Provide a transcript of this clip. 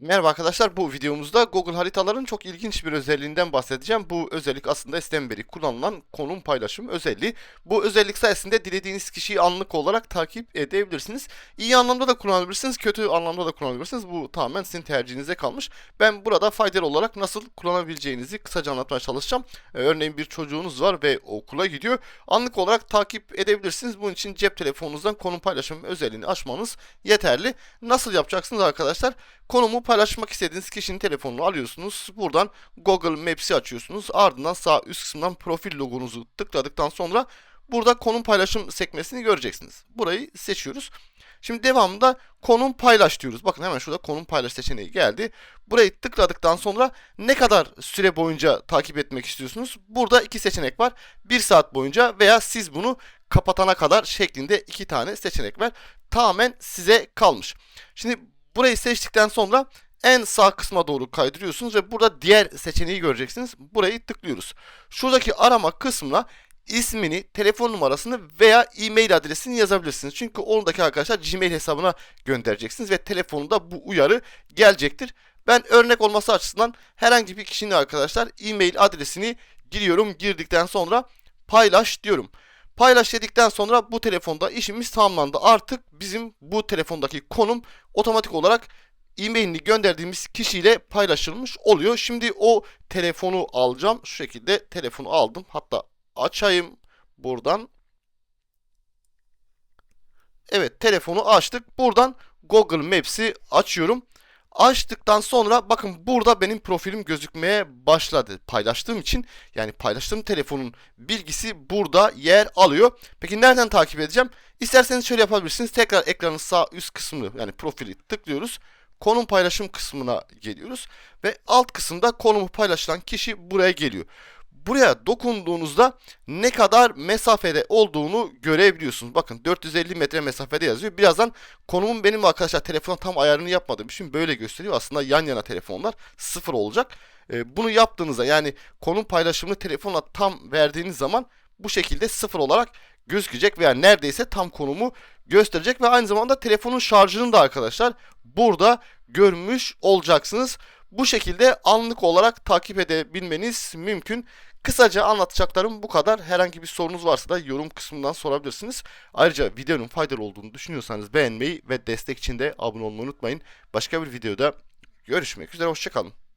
Merhaba arkadaşlar bu videomuzda Google haritaların çok ilginç bir özelliğinden bahsedeceğim. Bu özellik aslında sistem beri kullanılan konum paylaşım özelliği. Bu özellik sayesinde dilediğiniz kişiyi anlık olarak takip edebilirsiniz. İyi anlamda da kullanabilirsiniz, kötü anlamda da kullanabilirsiniz. Bu tamamen sizin tercihinize kalmış. Ben burada faydalı olarak nasıl kullanabileceğinizi kısaca anlatmaya çalışacağım. Ee, örneğin bir çocuğunuz var ve okula gidiyor. Anlık olarak takip edebilirsiniz. Bunun için cep telefonunuzdan konum paylaşım özelliğini açmanız yeterli. Nasıl yapacaksınız arkadaşlar? Konumu paylaşmak istediğiniz kişinin telefonunu alıyorsunuz. Buradan Google Maps'i açıyorsunuz. Ardından sağ üst kısımdan profil logonuzu tıkladıktan sonra burada konum paylaşım sekmesini göreceksiniz. Burayı seçiyoruz. Şimdi devamında konum paylaş diyoruz. Bakın hemen şurada konum paylaş seçeneği geldi. Burayı tıkladıktan sonra ne kadar süre boyunca takip etmek istiyorsunuz? Burada iki seçenek var. Bir saat boyunca veya siz bunu kapatana kadar şeklinde iki tane seçenek var. Tamamen size kalmış. Şimdi burayı seçtikten sonra en sağ kısma doğru kaydırıyorsunuz ve burada diğer seçeneği göreceksiniz. Burayı tıklıyoruz. Şuradaki arama kısmına ismini, telefon numarasını veya e-mail adresini yazabilirsiniz. Çünkü oradaki arkadaşlar Gmail hesabına göndereceksiniz ve telefonunda bu uyarı gelecektir. Ben örnek olması açısından herhangi bir kişinin arkadaşlar e-mail adresini giriyorum. Girdikten sonra paylaş diyorum. Paylaş dedikten sonra bu telefonda işimiz tamamlandı. Artık bizim bu telefondaki konum otomatik olarak e-mailini gönderdiğimiz kişiyle paylaşılmış oluyor. Şimdi o telefonu alacağım. Şu şekilde telefonu aldım. Hatta açayım buradan. Evet telefonu açtık. Buradan Google Maps'i açıyorum. Açtıktan sonra bakın burada benim profilim gözükmeye başladı. Paylaştığım için yani paylaştığım telefonun bilgisi burada yer alıyor. Peki nereden takip edeceğim? İsterseniz şöyle yapabilirsiniz. Tekrar ekranın sağ üst kısmını yani profili tıklıyoruz. Konum paylaşım kısmına geliyoruz. Ve alt kısımda konumu paylaşılan kişi buraya geliyor. Buraya dokunduğunuzda ne kadar mesafede olduğunu görebiliyorsunuz. Bakın 450 metre mesafede yazıyor. Birazdan konumun benim arkadaşlar telefona tam ayarını yapmadığım için böyle gösteriyor. Aslında yan yana telefonlar sıfır olacak. Ee, bunu yaptığınızda yani konum paylaşımını telefona tam verdiğiniz zaman bu şekilde sıfır olarak gözükecek veya neredeyse tam konumu gösterecek ve aynı zamanda telefonun şarjını da arkadaşlar burada görmüş olacaksınız. Bu şekilde anlık olarak takip edebilmeniz mümkün. Kısaca anlatacaklarım bu kadar. Herhangi bir sorunuz varsa da yorum kısmından sorabilirsiniz. Ayrıca videonun faydalı olduğunu düşünüyorsanız beğenmeyi ve destek için de abone olmayı unutmayın. Başka bir videoda görüşmek üzere. Hoşçakalın.